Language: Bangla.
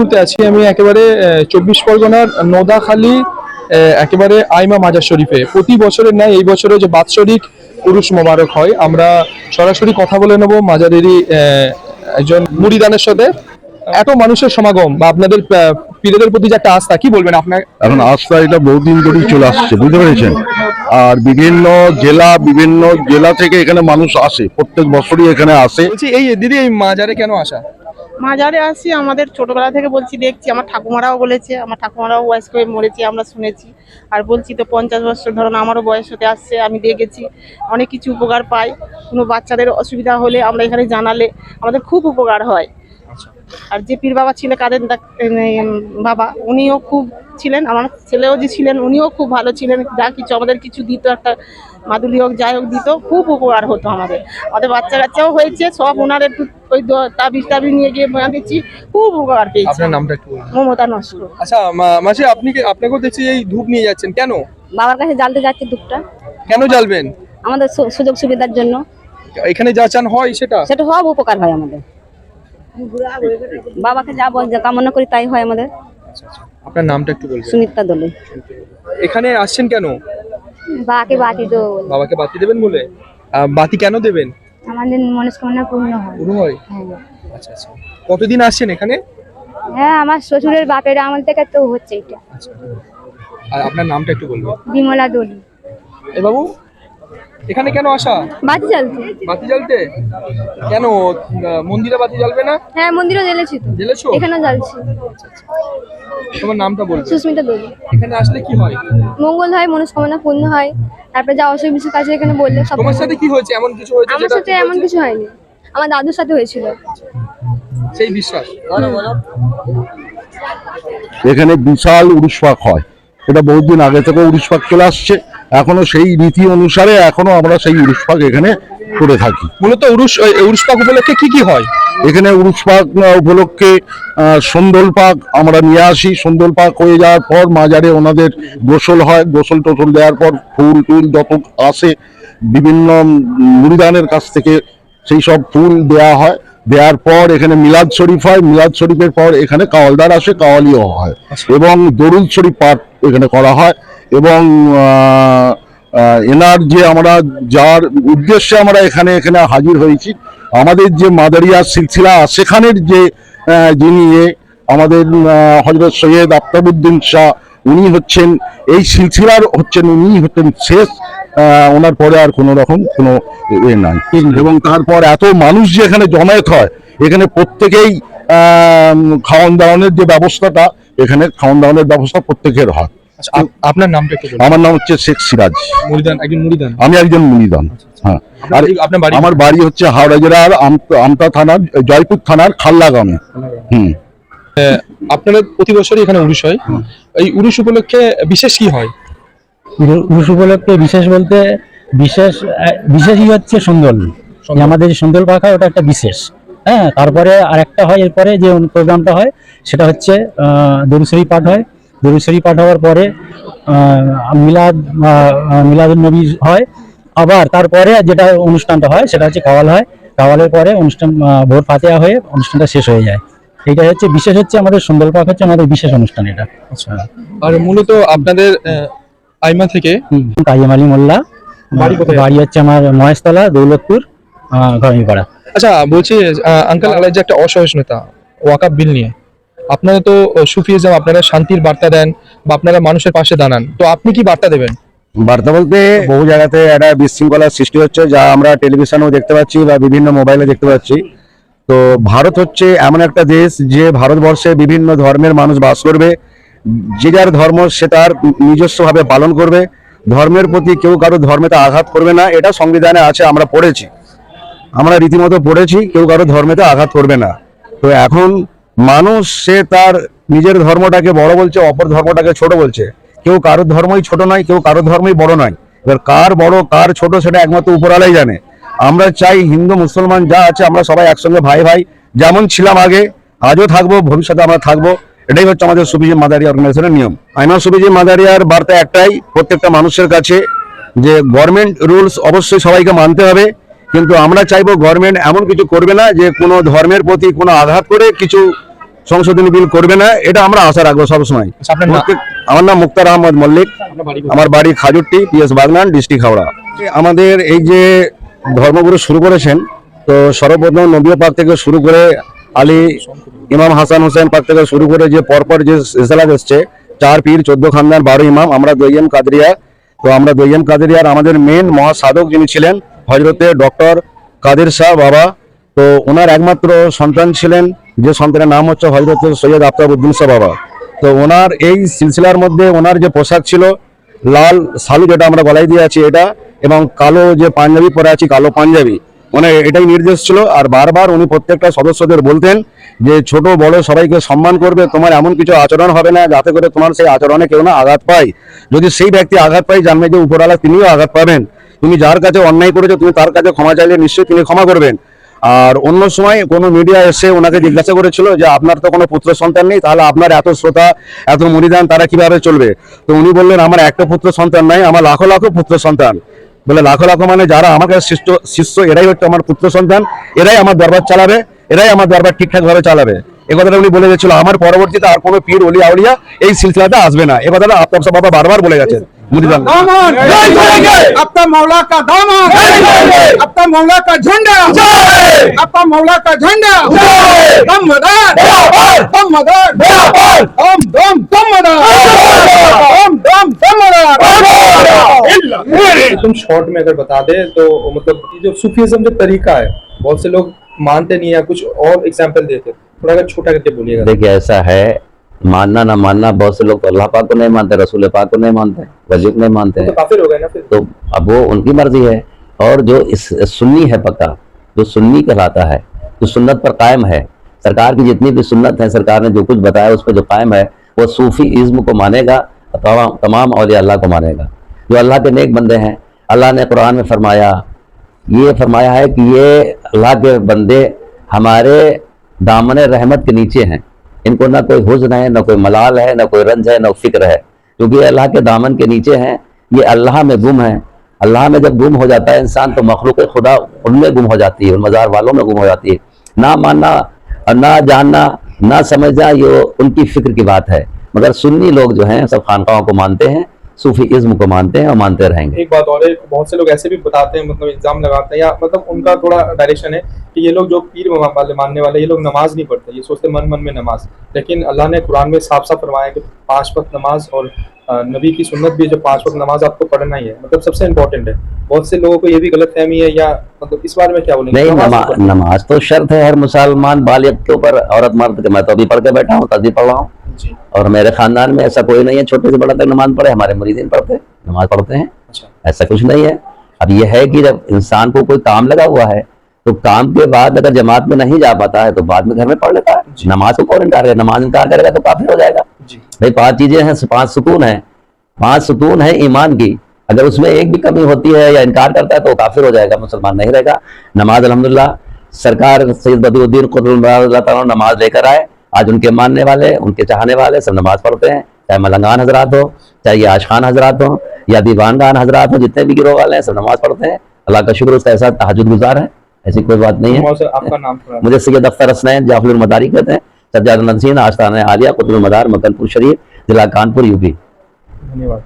মুহূর্তে আছি আমি একেবারে চব্বিশ পরগনার নোদাখালী একেবারে আইমা মাজার শরীফে। প্রতি বছরের ন্যায় এই বছরে যে বাৎসরিক পুরুষ মোবারক হয় আমরা সরাসরি কথা বলে নেব মাজারেরই একজন মুড়িদানের সাথে। এত মানুষের সমাগম বা আপনাদের পীরেদের প্রতি যে একটা আস্থা কি বলবেন আপনার এখন আস্থা এটা বহুদিন ধরেই চলে আসছে বুঝতে পেরেছেন? আর বিভিন্ন জেলা বিভিন্ন জেলা থেকে এখানে মানুষ আসে প্রত্যেক বছরই এখানে আসে। এই দিদি এই মাজারে কেন আসা? মাজারে আসি, আমাদের ছোটবেলা থেকে বলছি, দেখছি, আমার ঠাকুমারাও বলেছে, আমার ঠাকুমারাও বয়স্ক হয়ে মরেছে, আমরা শুনেছি। আর বলছি, তো পঞ্চাশ বছর ধরুন আমারও বয়স হতে আসছে, আমি দেখেছি, অনেক কিছু উপকার পাই। কোনো বাচ্চাদের অসুবিধা হলে আমরা এখানে জানালে আমাদের খুব উপকার হয়। আর যে পীর বাবা ছিলেন কাদের বাবা উনিও খুব ছিলেন আমার ছেলেও যে ছিলেন উনিও খুব ভালো ছিলেন যা কিছু আমাদের কিছু দিত একটা মাদুলি হোক যাই হোক দিত খুব উপকার হতো আমাদের। আমাদের বাচ্চা কাচ্চাও হয়েছে সব ওনার একটু ওই দ- তাবিজ নিয়ে গিয়ে দিচ্ছি খুব উপকার পেয়েছি। আপনার নামটা একটু মমতা নস্কর। আচ্ছা মাসি আপনি কি- আপনাকেও দেখছি এই ধূপ নিয়ে যাচ্ছেন কেন? বাবার কাছে জ্বালতে যাচ্ছে ধূপটা। কেন জ্বালবেন? আমাদের সুযোগ সুবিধার জন্য। এখানে যা চান হয় সেটা? সেটা সব উপকার হয় আমাদের। বাবাকে যা বল যা কামনা করি তাই হয় আমাদের। আপনার নামটা একটু বলবেন। সুমিত্রা দলে। এখানে আসছেন কেন? বাকে বাতি তো বাবাকে বাতি দেবেন বলে? বাতি কেন দেবেন? আমাদের মনস্কামনা পূর্ণ হয়। পুরো হয়। আচ্ছা আচ্ছা। কতদিন আসছেন এখানে? হ্যাঁ আমার শ্বশুরের বাপের আমল থেকে তো হচ্ছে এটা। আচ্ছা। আর আপনার নামটা একটু বলবেন। বিমলা দলি। এ বাবু? এখানে কেন আসা? বাতি জ্বালছে বাতি জ্বালতে? কেন? মন্দিরে বাতি জ্বালবে না? হ্যাঁ মন্দিরও জ্বেলেছি তো। জ্বেলেছো? এখানেও জ্বালছি। তোমার নামটা বলবে সুস্মিতা দলি এখানে আসলে কি হয়? মঙ্গল হয় মনস্কামনা পূর্ণ হয় তারপরে যা অসুখ বিসুখ আছে এখানে বললে সব তোমার সাথে কি হয়েছে? এমন কিছু হয়েছে আমার সাথে এমন কিছু হয়নি। আমার দাদুর সাথে হয়েছিল। সেই বিশ্বাস। এখানে বিশাল উড়িষ হয়। এটা বহুদিন আগে থেকে উড়িষ চলে আসছে। এখনও সেই নীতি অনুসারে এখনও আমরা সেই উড়িষ পাক এখানে করে থাকি। মূলত উরুষ পাক উপলক্ষে কি কি হয়? এখানে উড়িষ পাক উপলক্ষে সন্দোল পাক আমরা নিয়ে আসি। সন্দোল পাক হয়ে যাওয়ার পর মাজারে ওনাদের গোসল হয়। গোসল টোসল দেওয়ার পর ফুল টুল যত আসে বিভিন্ন মুড়িদানের কাছ থেকে সেই সব ফুল দেওয়া হয়। দেওয়ার পর এখানে মিলাদ শরীফ হয়। মিলাদ শরীফের পর এখানে কাওয়ালদার আসে কাওয়ালিও হয়। এবং দরুদ শরীফ পাঠ এখানে করা হয়। এবং এনার যে আমরা যার উদ্দেশ্যে আমরা এখানে এখানে হাজির হয়েছি। আমাদের যে মাদারিয়া সিলসিলা, সেখানের যে যিনি আমাদের হজরত সৈয়দ আফতাবুদ্দিন শাহ, উনি হচ্ছেন, এই সিলসিলার হচ্ছেন উনি হচ্ছেন শেষ ওনার পরে আর কোনো রকম কোনো এ নাই। এবং তারপর এত মানুষ যে এখানে জমায়েত হয়, এখানে প্রত্যেকেই খাওয়ান দাওয়ানের যে ব্যবস্থাটা, এখানে খাওয়ান দাওয়ানের ব্যবস্থা প্রত্যেকের হয়। আচ্ছা আপনার নামটা একটু বলুন। আমার নাম হচ্ছে শেখ সিরাজ। মুড়িদান একজন মুড়িদান? আমি একজন মুনিদান হ্যাঁ। আর আপনার বাড়ি আমার বাড়ি হচ্ছে হাওড়া জেলার আম- আমতা থানার জয়পুর থানার খাল্লা গ্রামে। হুম। আপনারা প্রতি বছরই এখানে উরুষ হয়। এই উরুষ উপলক্ষে বিশেষ কি হয়? পুরুষ উপলক্ষে বিশেষ বলতে বিশেষ বিশেষই হচ্ছে সুন্দর আমাদের যে সুন্দর পাখা ওটা একটা বিশেষ। হ্যাঁ তারপরে আরেকটা হয় এরপরে যে প্রোগ্রামটা হয় সেটা হচ্ছে দরুসরি পাঠ হয়। দরুসরি পাঠ হওয়ার পরে মিলাদ মিলাদ নবী হয়। আবার তারপরে যেটা অনুষ্ঠানটা হয় সেটা হচ্ছে কাওয়াল হয়। কাওয়ালের পরে অনুষ্ঠান ভোর ফাতেহা হয়ে অনুষ্ঠানটা শেষ হয়ে যায়। এইটা হচ্ছে বিশেষ হচ্ছে আমাদের সুন্দর পাক হচ্ছে আমাদের বিশেষ অনুষ্ঠান এটা। আচ্ছা। আর মূলত আপনাদের আইমা থেকে? কাইম আলী মোল্লা বাড়ি কোথায়? বাড়ি হচ্ছে আমার মহেশতলা দৌলতপুর ঘরমিপাড়া আচ্ছা বলছি আঙ্কেল আলার যে একটা অসহিষ্ণুতা ওয়াকাপ বিল নিয়ে। আপনারা তো সুফিজম আপনারা শান্তির বার্তা দেন বা আপনারা মানুষের পাশে দাঁড়ান। তো আপনি কি বার্তা দেবেন? বার্তা বলতে বহু জায়গাতে একটা বিশৃঙ্খলার সৃষ্টি হচ্ছে, যা আমরা টেলিভিশনেও দেখতে পাচ্ছি বা বিভিন্ন মোবাইলে দেখতে পাচ্ছি। তো ভারত হচ্ছে এমন একটা দেশ যে ভারতবর্ষে বিভিন্ন ধর্মের মানুষ বাস করবে। যে যার ধর্ম সে তার নিজস্বভাবে পালন করবে। ধর্মের প্রতি কেউ কারও ধর্মেতে আঘাত করবে না, এটা সংবিধানে আছে, আমরা পড়েছি। আমরা রীতিমতো পড়েছি, কেউ কারও ধর্মেতে আঘাত করবে না। তো এখন মানুষ, সে তার নিজের ধর্মটাকে বড় বলছে, অপর ধর্মটাকে ছোট বলছে। কেউ কারোর ধর্মই ছোট নয়, কেউ কারোর ধর্মই বড় নয়। এবার কার বড়, কার ছোট সেটা একমাত্র উপরালাই জানে। আমরা চাই হিন্দু, মুসলমান যা আছে আমরা সবাই একসঙ্গে ভাই ভাই। যেমন ছিলাম আগে, আজও থাকব, ভবিষ্যতে আমরা থাকব। এটাই হচ্ছে আমাদের সুবিজি মাদারি অর্গানাইজেশনের নিয়ম। আইমা সুবিজি মাদারিয়ার বার্তা একটাই, প্রত্যেকটা মানুষের কাছে যে গভর্নমেন্ট রুলস অবশ্যই সবাইকে মানতে হবে। কিন্তু আমরা চাইব গভর্নমেন্ট এমন কিছু করবে না যে কোনো ধর্মের প্রতি কোনো আঘাত করে কিছু সংশোধনী বিল করবে না এটা আমরা আশা রাখব সবসময়। আচ্ছা, আমার নাম মুক্তার আহমদ মল্লিক? আমার বাড়ি খাজুরটি পিএস বাগনান ডিস্ট্রিক্ট হাওড়া। আমাদের এই যে ধর্মগুরু শুরু করেছেন তো সর্বপ্রথম নবীয় পাক থেকে শুরু করে আলী ইমাম হাসান হোসেন পাক থেকে শুরু করে যে পরপর যে সিলসিলা এসছে চার পীর চোদ্দ খানদান বারো ইমাম আমরা দৈয়ম কাদরিয়া। তো আমরা দৈয়ম কাদরিয়ার আমাদের মেন মহাসাধক যিনি ছিলেন হজরতে ডক্টর কাদের শাহ বাবা তো ওনার একমাত্র সন্তান ছিলেন, যে সন্তানের নাম হচ্ছে হজরত সৈয়দ আফতাবুদ্দিন শাহ বাবা। তো ওনার এই সিলসিলার মধ্যে ওনার যে পোশাক ছিল, লাল সালু যেটা আমরা গলায় দিয়ে আছি এটা, এবং কালো যে পাঞ্জাবি পরে আছি, কালো পাঞ্জাবি মানে এটাই নির্দেশ ছিল। আর বারবার উনি প্রত্যেকটা সদস্যদের বলতেন যে, ছোট, বড় সবাইকে সম্মান করবে, তোমার এমন কিছু আচরণ হবে না, যাতে করে তোমার সেই আচরণে কেউ না আঘাত পায়। যদি সেই ব্যক্তি আঘাত পায় জানবে যে উপরওয়ালা তিনিও আঘাত পাবেন। তুমি যার কাছে অন্যায় করেছ, তুমি তার কাছে ক্ষমা চাইলে নিশ্চয়ই তিনি ক্ষমা করবেন। আর অন্য সময় কোনো মিডিয়া এসে ওনাকে জিজ্ঞাসা করেছিল যে, আপনার তো কোনো পুত্র সন্তান নেই, তাহলে আপনার এত শ্রোতা, এত মরিদান তারা কীভাবে চলবে? তো উনি বললেন, আমার একটা পুত্র সন্তান নাই, আমার লাখো লাখো পুত্র সন্তান। বলে, লাখো লাখো মানে যারা আমার কাছে শিষ্য, এরাই হচ্ছে আমার পুত্র সন্তান, এরাই আমার দরবার চালাবে, এরাই আমার দরবার ঠিকঠাক ভাবে চালাবে। এ কথাটা উনি বলে গেছিল। আমার পরবর্তীতে আর কোনো পীর, অলি, আউলিয়া এই সিলসিলাতে আসবে না। এ কথাটা সাহেব বাবা বারবার বলে গেছেন। मुर्दाबाद दामन अपना मौला का दामन आपका मौला का झंडा। आपका मौला का झंडा। दम मदार दम मदार ओम दम दम मदार ओम दम दम मदार तुम शॉर्ट में अगर बता दे तो मतलब ये जो सूफीज्म जो तरीका है बहुत से लोग मानते नहीं है कुछ और एग्जांपल देते थोड़ा अगर छोटा करके बोलिएगा। देखिए ऐसा है मानना ना मानना बहुत से लोग तो अल्लाह पाक को नहीं मानते रसूल पाक को नहीं मानते वजूद नहीं मानते। तो काफिर हो गए ना फिर। तो अब वो उनकी मर्ज़ी है। और जो इस सुन्नी है पक्का जो सुन्नी कहलाता है जो सुन्नत पर कायम है सरकार की जितनी भी सुन्नत है सरकार ने जो कुछ बताया उस पर जो कायम है वो सूफी इज्म को मानेगा तमाम औलिया अल्लाह को मानेगा। जो अल्लाह के नेक बंदे हैं अल्लाह ने कुरान में फरमाया ये फरमाया है कि ये अल्लाह के बंदे हमारे दामन रहमत के नीचे हैं। इनको ना कोई हुजन है, ना कोई मलाल है, ना कोई रंज है, ना फ़िक्र है। क्योंकि अल्लाह के दामन के नीचे हैं, ये अल्लाह में गुम है। अल्लाह में जब गुम हो जाता है इंसान तो मखलूक खुदा उनमें गुम हो जाती है, उन मज़ार वालों में गुम हो जाती है। ना मानना ना जानना, ना समझना, ये उनकी फ़िक्र की बात है। मगर सुन्नी लोग जो हैं, सब खानकाहों को मानते हैं सूफी इज्म को मानते हैं और मानते रहेंगे। एक बात और है बहुत से लोग ऐसे भी बताते हैं मतलब इल्ज़ाम लगाते हैं या मतलब उनका थोड़ा डायरेक्शन है कि ये लोग जो पीर वाले मानने वाले ये लोग नमाज़ नहीं पढ़ते ये सोचते मन मन में नमाज़। लेकिन अल्लाह ने कुरान में साफ़ साफ़ फरमाया कि पाँच वक्त नमाज़ और नबी की सुन्नत भी जो पाँच वक्त नमाज़ आपको पढ़ना ही है। मतलब सबसे इम्पोर्टेंट है। बहुत से लोगों को ये भी गलत फहमी है या मतलब इस बारे में क्या बोलेंगे? नहीं नमाज़ नमा, तो नमाज़ तो शर्त है हर मुसलमान बालिग के ऊपर औरत मर्द के मैं तो अभी पढ़ के बैठा हूँ तभी पढ़ रहा हूँ। और मेरे खानदान में ऐसा कोई नहीं है छोटे से बड़ा तक नमाज़ पढ़े हमारे मुरीदीन पढ़ते नमाज़ पढ़ते हैं। अच्छा। ऐसा कुछ नहीं है। अब यह है कि जब इंसान को कोई काम लगा हुआ है तो काम के बाद अगर जमात में नहीं जा पाता है तो बाद में घर में पढ़ लेता है। नमाज़ को कौन इनकार करेगा? नमाज़ इनकार करेगा तो काफिर हो जाएगा। भाई पाँच चीज़ें हैं पाँच सुकून है। पाँच सुकून है ईमान की। अगर उसमें एक भी कमी होती है या इनकार करता है तो काफिर हो जाएगा मुसलमान नहीं रहेगा। नमाज़ अलहमदुल्ला सरकार सैयद बदरुद्दीन नमाज़ लेकर आए। आज उनके मानने वाले उनके चाहने वाले सब नमाज़ पढ़ते हैं। चाहे मलंगान हजरात हो चाहे ये आशखान हजरात हो या दीवानगान हजरात हो जितने भी गिरोह वाले हैं सब नमाज़ पढ़ते हैं। अल्लाह का शुक्र उसका ऐसा तहजद गुजार है। ऐसी कोई बात नहीं है। आपका नाम मुझे सैयद अख्तर हसनैन जाफुल मदारी कहते हैं। सज्जाद नजीन आस्थान आलिया कुतुल मदार मकनपुर शरीफ जिला कानपुर यूपी। धन्यवाद।